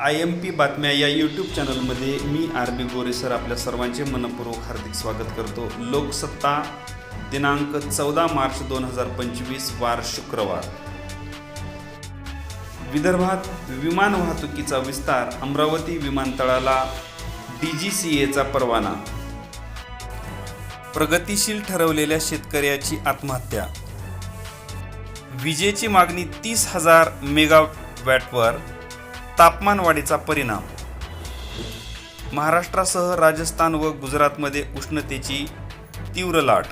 I am P बातम्या या YouTube चॅनलमध्ये मी आर बी गोरे सर आपल्या सर्वांचे मनपूर्वक हार्दिक स्वागत करतो. लोकसत्ता दिनांक चौदा मार्च दोन हजार पंचवीस वार शुक्रवार. विदर्भात विमान वाहतुकीचा विस्तार अमरावती विमानतळाला डी जी सी एचा परवाना. प्रगतिशील ठरवलेल्या शेतकऱ्याची आत्महत्या. विजेची मागणी तीस हजार मेगावॅटवर. तापमानवाढीचा परिणाम. महाराष्ट्रासह राजस्थान व गुजरातमध्ये उष्णतेची तीव्र लाट.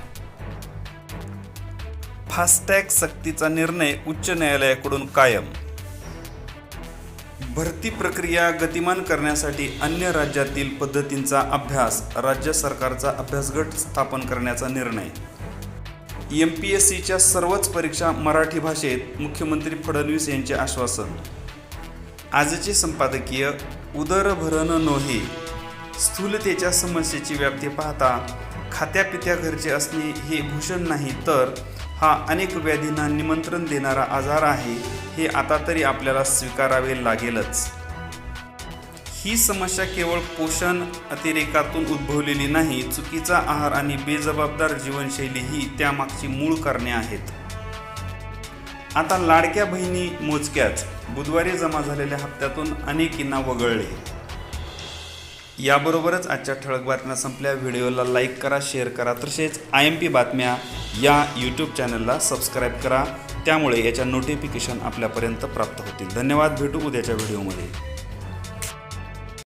फास्टॅग सक्तीचा निर्णय उच्च न्यायालयाकडून कायम. भरती प्रक्रिया गतिमान करण्यासाठी अन्य राज्यातील पद्धतींचा अभ्यास राज्य सरकारचा अभ्यासगट स्थापन करण्याचा निर्णय. एम पी एस सीच्या सर्वच परीक्षा मराठी भाषेत मुख्यमंत्री फडणवीस यांचे आश्वासन. आजचे संपादकीय उदरभरण नोहे. स्थूलतेच्या समस्येची व्याप्ती पाहता खात्यापित्या घरचे असणे हे भूषण नाही तर हा अनेक व्याधींना निमंत्रण देणारा आजार आहे हे आता तरी आपल्याला स्वीकारावे लागेलच. ही समस्या केवळ पोषण अतिरेकातून उद्भवलेली नाही चुकीचा आहार आणि बेजबाबदार जीवनशैली ही त्यामागची मूळ कारणे आहेत. आता लाडक्या बहिणी मोजक्याच. बुधवारी जमा झालेल्या हप्त्यातून अनेकींना वगळले. याबरोबरच आजच्या ठळक बातम्या संपल्या. व्हिडिओला लाईक करा शेअर करा. तसेच आय एम पी बातम्या या यूट्यूब चॅनलला सबस्क्राईब करा. त्यामुळे याच्या नोटिफिकेशन आपल्यापर्यंत प्राप्त होतील. धन्यवाद. भेटू उद्याच्या व्हिडिओमध्ये.